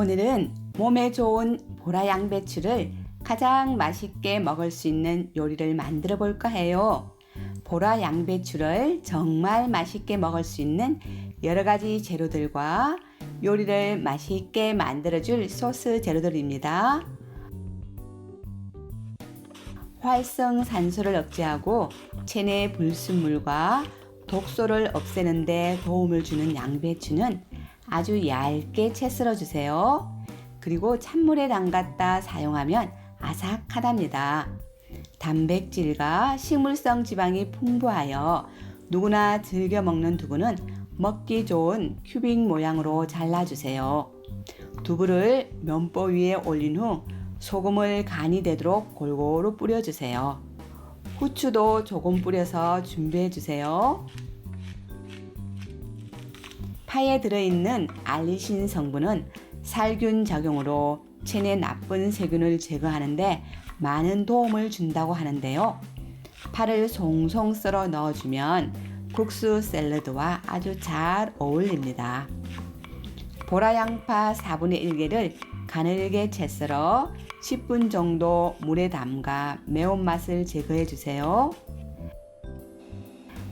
오늘은 몸에 좋은 보라 양배추를 가장 맛있게 먹을 수 있는 요리를 만들어 볼까 해요. 보라 양배추를 정말 맛있게 먹을 수 있는 여러 가지 재료들과 요리를 맛있게 만들어 줄 소스 재료들입니다. 활성산소를 억제하고 체내 불순물과 독소를 없애는 데 도움을 주는 양배추는 아주 얇게 채 썰어 주세요. 그리고 찬물에 담갔다 사용하면 아삭하답니다. 단백질과 식물성 지방이 풍부하여 누구나 즐겨 먹는 두부는 먹기 좋은 큐빅 모양으로 잘라주세요. 두부를 면보 위에 올린 후 소금을 간이 되도록 골고루 뿌려주세요. 후추도 조금 뿌려서 준비해 주세요. 파에 들어있는 알리신 성분은 살균 작용으로 체내 나쁜 세균을 제거하는데 많은 도움을 준다고 하는데요. 파를 송송 썰어 넣어주면 국수 샐러드와 아주 잘 어울립니다. 보라 양파 4분의 1개를 가늘게 채 썰어 10분 정도 물에 담가 매운맛을 제거해 주세요.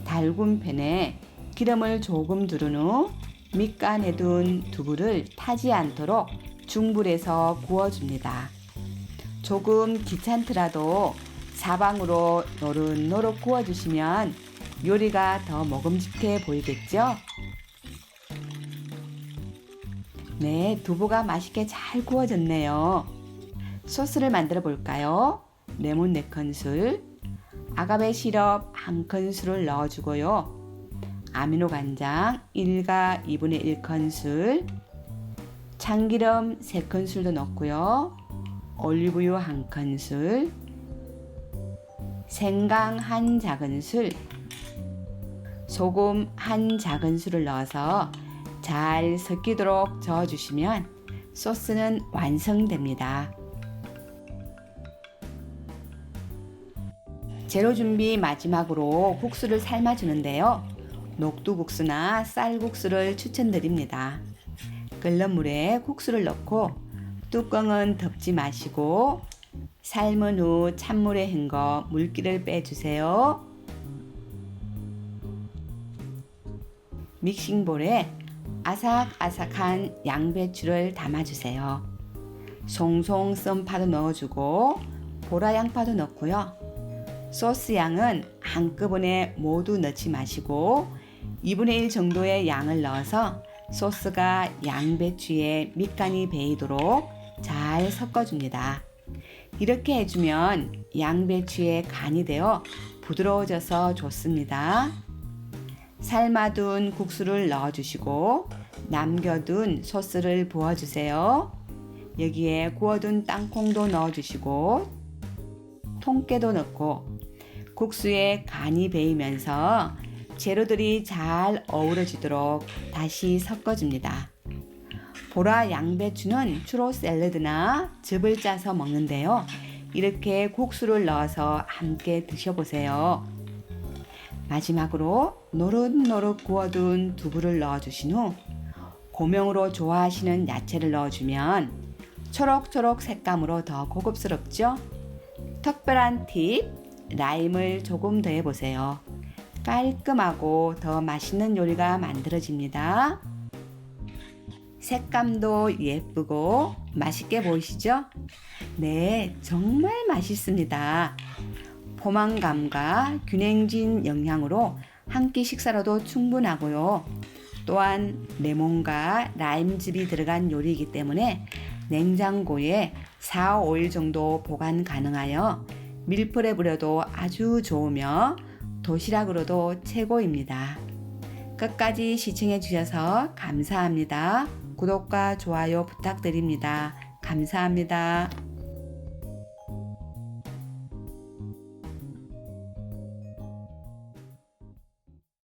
달군 팬에 기름을 조금 두른 후 밑간에 둔 두부를 타지 않도록 중불에서 구워줍니다. 조금 귀찮더라도 사방으로 노릇노릇 구워주시면 요리가 더 먹음직해 보이겠죠? 네, 두부가 맛있게 잘 구워졌네요. 소스를 만들어 볼까요? 레몬 4큰술, 아가베 시럽 1큰술을 넣어주고요. 아미노 간장 1가 2분의 1큰술, 참기름 3큰술도 넣고요. 올리브유 1큰술, 생강 1 작은술, 소금 1 작은술을 넣어서 잘 섞이도록 저어주시면 소스는 완성됩니다. 재료 준비 마지막으로 국수를 삶아주는데요. 녹두국수나 쌀국수를 추천드립니다. 끓는 물에 국수를 넣고 뚜껑은 덮지 마시고 삶은 후 찬물에 헹궈 물기를 빼주세요. 믹싱볼에 아삭아삭한 양배추를 담아주세요. 송송 썬 파도 넣어주고 보라 양파도 넣고요. 소스 양은 한꺼번에 모두 넣지 마시고 2분의 1 정도의 양을 넣어서 소스가 양배추에 밑간이 배이도록 잘 섞어줍니다. 이렇게 해주면 양배추에 간이 되어 부드러워져서 좋습니다. 삶아둔 국수를 넣어주시고 남겨둔 소스를 부어주세요. 여기에 구워둔 땅콩도 넣어주시고 통깨도 넣고 국수에 간이 배이면서 재료들이 잘 어우러지도록 다시 섞어줍니다. 보라 양배추는 주로 샐러드나 즙을 짜서 먹는데요. 이렇게 국수를 넣어서 함께 드셔보세요. 마지막으로 노릇노릇 구워둔 두부를 넣어주신 후 고명으로 좋아하시는 야채를 넣어주면 초록초록 색감으로 더 고급스럽죠? 특별한 팁, 라임을 조금 더 해보세요. 깔끔하고 더 맛있는 요리가 만들어집니다. 색감도 예쁘고 맛있게 보이시죠? 네, 정말 맛있습니다. 포만감과 균형진 영양으로 한 끼 식사로도 충분하고요. 또한 레몬과 라임즙이 들어간 요리이기 때문에 냉장고에 4, 5일 정도 보관 가능하여 밀프레 부려도 아주 좋으며 도시락으로도 최고입니다. 끝까지 시청해 주셔서 감사합니다. 구독과 좋아요 부탁드립니다. 감사합니다.